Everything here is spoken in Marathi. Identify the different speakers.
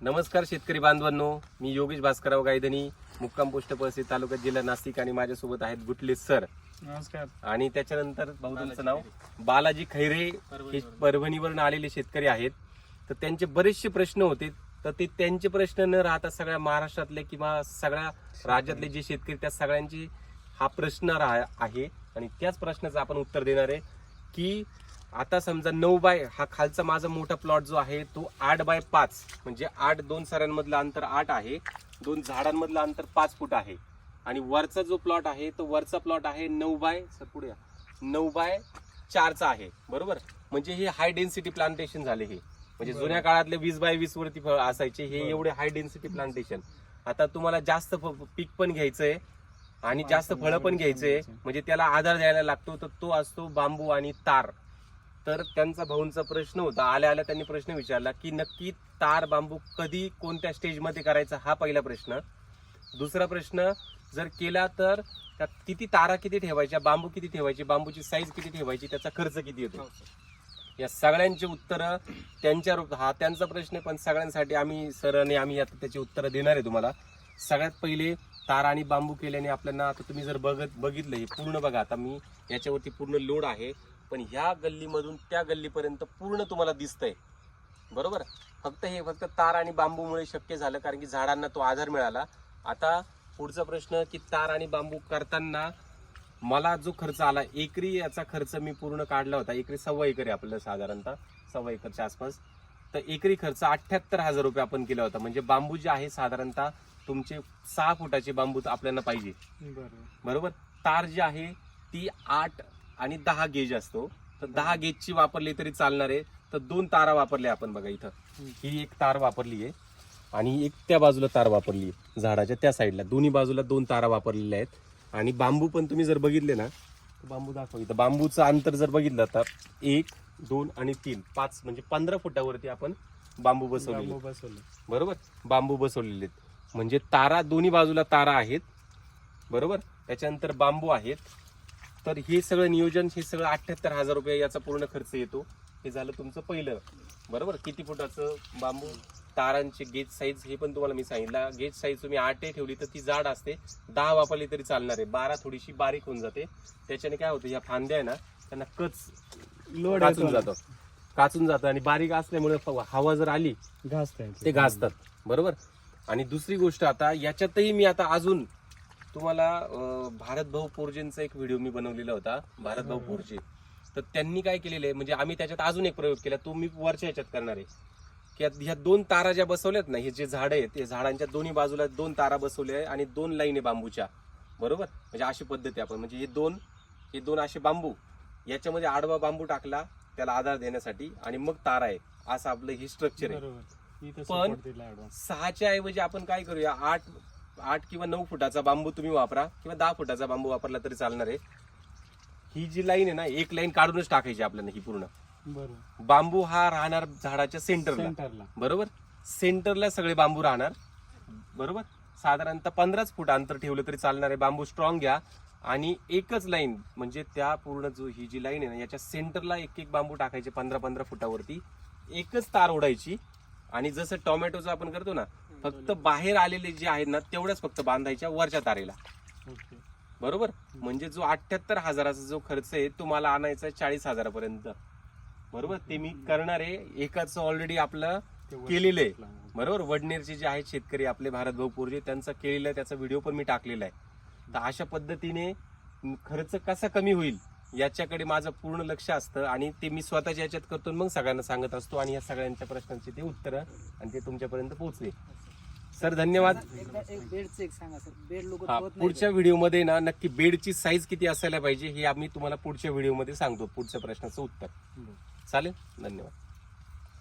Speaker 1: नमस्कार शेतकरी बांधवांनो मी योगेश भास्करराव गायधनी मुक्काम पोस्ट पळसी तालुका जिल्हा नाशिक आणि माझ्यासोबत आहेत गुटले सर.
Speaker 2: नमस्कार.
Speaker 1: आणि त्याच्यानंतर तुमचं नाव बालाजी खैरे हे परभणीवरून आलेले शेतकरी आहेत. तर त्यांचे बरेचसे प्रश्न होते. तर ते त्यांचे प्रश्न न राहता सगळ्या महाराष्ट्रातले किंवा सगळ्या राज्यातले जे शेतकरी त्या सगळ्यांची हा प्रश्न रा- आहे. आणि त्याच प्रश्नाचं आपण उत्तर देणार आहे की आता समजा नऊ बाय हा खालचा माझा मोठा प्लॉट जो आहे तो आठ बाय पाच म्हणजे आठ दोन सऱ्यांमधलं अंतर आठ आहे दोन झाडांमधलं अंतर पाच फूट आहे. आणि वरचा जो प्लॉट आहे तो वरचा प्लॉट आहे नऊ बाय सर पुढे. नऊ बाय चारचा आहे बरोबर? म्हणजे हे हाय डेन्सिटी प्लांटेशन झाले हे. म्हणजे. जुन्या काळातले वीस बाय वीस वरती फळ असायचे हे. एवढे हाय डेन्सिटी प्लांटेशन आता तुम्हाला जास्त पीक पण घ्यायचंय आणि जास्त फळं पण घ्यायचंय. म्हणजे त्याला आधार द्यायला लागतो तर तो असतो बांबू आणि तार. तर त्यांचा भाऊंचा प्रश्न होता. आल्या आल्या त्यांनी प्रश्न विचारला की नक्की तार बांबू कधी कोणत्या स्टेजमध्ये करायचा हा पहिला प्रश्न. दुसरा प्रश्न जर केला तर त्यात किती तारा किती ठेवायच्या बांबू किती ठेवायची बांबूची साईज किती ठेवायची त्याचा खर्च किती येतो? या सगळ्यांची उत्तरं त्यांच्या रूप हा त्यांचा प्रश्न पण सगळ्यांसाठी आम्ही सरांनी आम्ही आता त्याची उत्तरं देणार आहे तुम्हाला. सगळ्यात पहिले तार आणि बांबू केल्याने आपल्याला आता तुम्ही जर बघत बघितलं हे पूर्ण बघा आता मी याच्यावरती पूर्ण लोड आहे. पण ह्या गल्लीमधून त्या गल्लीपर्यंत पूर्ण तुम्हाला दिसतंय. बरोबर? फक्त हे फक्त तार आणि बांबूमुळे शक्य झालं कारण की झाडांना तो आधार मिळाला. आता पुढचा प्रश्न की तार आणि बांबू करताना मला जो खर्च आला एकरी याचा खर्च मी पूर्ण काढला होता. एकरी सव्वा एकर आपल्याला साधारणतः सव्वा एकरच्या आसपास. तर एकरी खर्च अठ्याहत्तर हजार रुपये आपण केला होता. म्हणजे बांबू जे आहे साधारणतः तुमचे सहा फुटाचे बांबू आपल्याला पाहिजे.
Speaker 2: बरोबर.
Speaker 1: बरोबर? तार जी आहे ती आठ आणि दहा गेज असतो. तर दहा गेजची वापरली तरी चालणार आहे. तर दोन तारा वापरल्या आपण बघा इथं. ही एक तार वापरली आहे. आणि एक त्या बाजूला तार वापरली आहे. झाडाच्या त्या साईडला. दोन्ही बाजूला दोन तारा वापरलेल्या आहेत. आणि बांबू पण तुम्ही जर बघितले ना तर बांबू दाखव इथं. बांबूचं अंतर जर बघितलं तर एक दोन आणि तीन पाच म्हणजे पंधरा फुटावरती आपण बांबू बसवलेले
Speaker 2: बांबू बसवले.
Speaker 1: बरोबर? बांबू बसवलेले आहेत. म्हणजे तारा दोन्ही बाजूला तारा आहेत. बरोबर? त्याच्यानंतर बांबू आहेत. तर हे सगळं नियोजन हे सगळं अठ्ठ्याहत्तर हजार रुपये याचा पूर्ण खर्च येतो. हे झालं तुमचं पहिलं. बरोबर? किती फुटाचं बांबू? तारांचे गेज साईज हे पण तुम्हाला मी सांगितलं. गेज साईज तुम्ही आठ ठेवली तर ती जाड असते. दहा वापरली तरी चालणार आहे. बारा थोडीशी बारीक होऊन जाते. त्याच्याने काय होतं या फांद्या आहे ना त्यांना कच
Speaker 2: लोड
Speaker 1: काचून जातं. काचून जातं आणि बारीक असल्यामुळे हवा जर आली
Speaker 2: घासताय
Speaker 1: ते घासतात. बरोबर? आणि दुसरी गोष्ट आता याच्यातही मी आता अजून तुम्हाला अं, भारत भाऊ पोरजेंचा एक व्हिडिओ मी बनवलेला होता भारत भाऊ पोरजे. तर त्यांनी काय केलेलं आहे म्हणजे आम्ही त्याच्यात अजून एक प्रयोग केला तो मी वरच्या ह्याच्यात करणार आहे. की ह्या दोन तारा ज्या बसवल्यात ना हे जे झाड आहेत ते झाडांच्या दोन्ही बाजूला दोन तारा बसवल्या आहे आणि दोन लाईन आहे बांबूच्या. बरोबर? म्हणजे अशी पद्धती आपण. म्हणजे हे दोन हे दोन असे बांबू याच्यामध्ये आडवा बांबू टाकला त्याला आधार देण्यासाठी आणि मग तारा आहे असं आपलं हे स्ट्रक्चर आहे. पण-. सहाच्या ऐवजी आपण काय करूया आठ आठ किंवा नऊ फुटाचा बांबू तुम्ही वापरा किंवा दहा फुटाचा बांबू वापरला तरी चालणार आहे. ही जी लाईन आहे ना एक लाईन काढूनच टाकायची आपल्याला ही पूर्ण.
Speaker 2: बरोबर.
Speaker 1: बांबू हा राहणार झाडाच्या सेंटरला
Speaker 2: सेंटरला
Speaker 1: बरोबर? सेंटरला सगळे बांबू राहणार. बरोबर? साधारणतः पंधराच फूट अंतर ठेवलं तरी चालणार आहे. बांबू स्ट्रॉंग घ्या. आणि एकच लाईन म्हणजे त्या पूर्ण जो ही जी लाईन आहे ना याच्या सेंटरला एक एक बांबू टाकायचे पंधरा पंधरा फुटावरती. एकच तार ओढायची. आणि जसं टोमॅटोचं आपण करतो ना फक्त बाहेर आलेले जे आहेत ना तेवढ्याच फक्त बांधायच्या वरच्या तारेला.
Speaker 2: ओके.
Speaker 1: बरोबर? म्हणजे जो अठ्याहत्तर हजाराचा जो खर्च आहे तो मला आणायचा चाळीस हजारापर्यंत. बरोबर? ते मी करणार आहे. एकाच ऑलरेडी आपलं केलेलं आहे. बरोबर? वडनेरचे जे आहेत शेतकरी आपले भारत भाऊ पोरजे त्यांचा केलेला आहे त्याचा व्हिडिओ पण मी टाकलेला आहे. तर अशा पद्धतीने खर्च कसा कमी होईल याच्याकडे माझं पूर्ण लक्ष असतं आणि ते मी स्वतःच्या याच्यात करतो मग सगळ्यांना सांगत असतो आणि या सगळ्यांच्या प्रश्नांची ते उत्तरं आणि ते तुमच्यापर्यंत पोहोचले. सर धन्यवाद.
Speaker 3: बेडचं एक सांगा सर बेड लोक
Speaker 1: हा पुढच्या व्हिडिओमध्ये ना नक्की बेडची साईज किती असायला पाहिजे हे आम्ही तुम्हाला पुढच्या व्हिडिओमध्ये सांगतो पुढच्या प्रश्नाचं उत्तर. चालेल? धन्यवाद.